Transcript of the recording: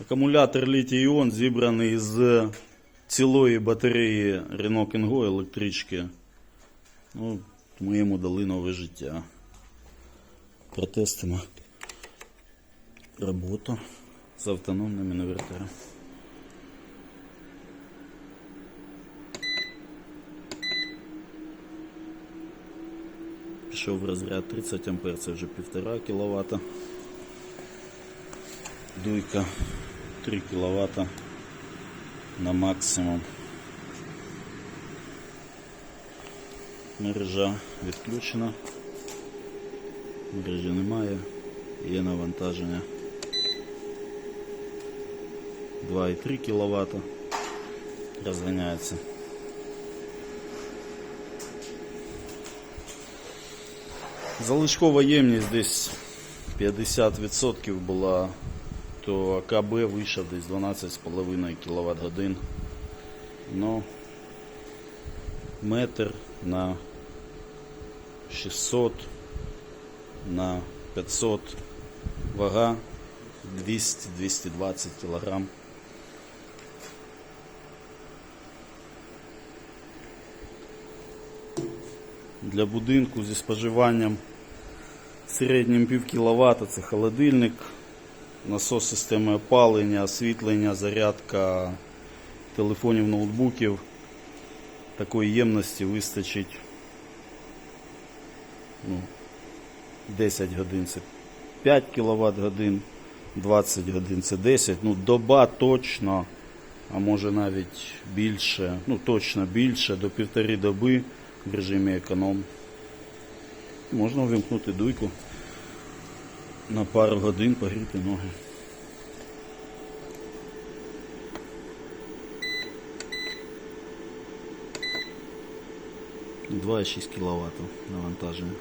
Акумулятор літій-іон зібраний з цілої батареї Renault Kangoo електрички. Ну, ми йому дали нове життя. Протестимо роботу з автономним інвертором. Пішов розряд 30 А, це вже 1,5 кВт. Дуйка 3 кВт на максимум. Мережа відключена. Мережі немає. Є навантаження 2,3 кВт. Розганяється. Залишкова ємність десь 50% була, то АКБ вийшов десь 12,5 кВт годин. Ну, метр на 600 на 500 вага 200-220 кілограм. Для будинку зі споживанням середнім пів кіловата це холодильник, насос системи опалення, освітлення, зарядка телефонів, ноутбуків. Такої ємності вистачить ну, 10 годин це 5 кВт годин, 20 годин це 10. Ну, доба точно, а може навіть більше, ну точно більше, до півтори доби в режимі економ. Можна вимкнути дуйку на пару годин погріти ноги. Два і 6 кВт навантаження.